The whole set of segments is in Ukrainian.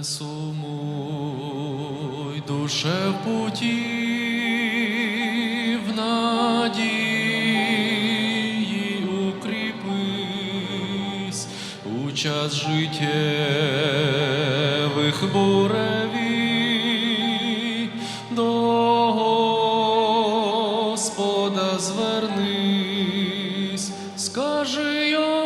Не сумуй, душе в путі, в надії укріпись. У час життєвих буревій, до Господа звернись, скажи йому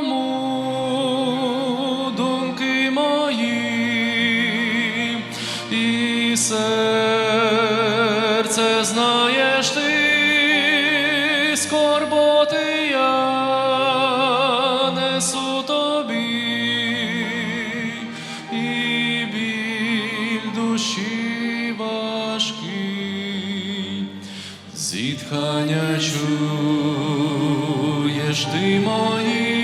серце знаєш ти, скорботи я несу тобі, і біль душі важкий, зітхання чуєш ти мої,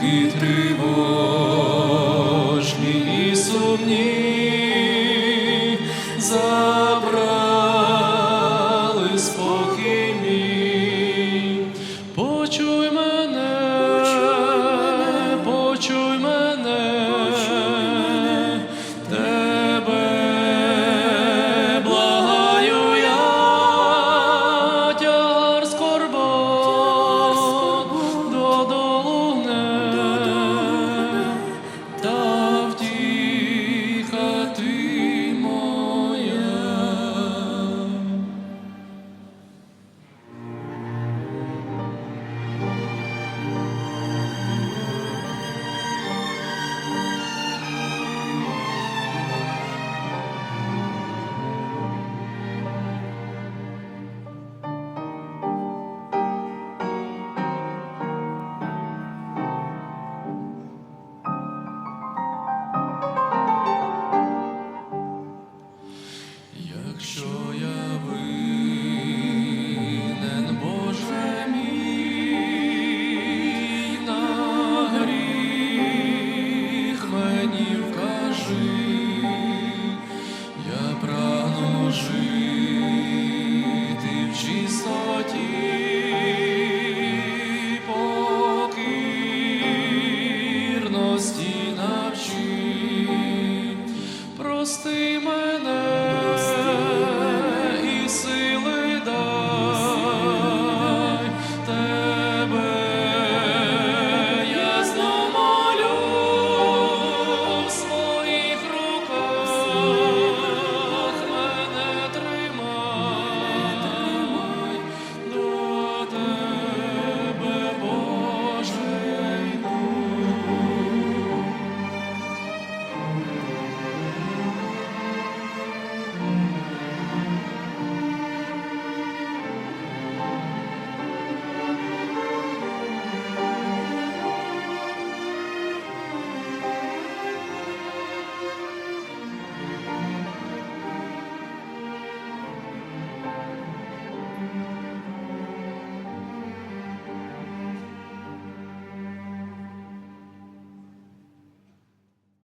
думки тривожні і сумні забрали спокій мій. Почуй мене, почуй мене. прости мене.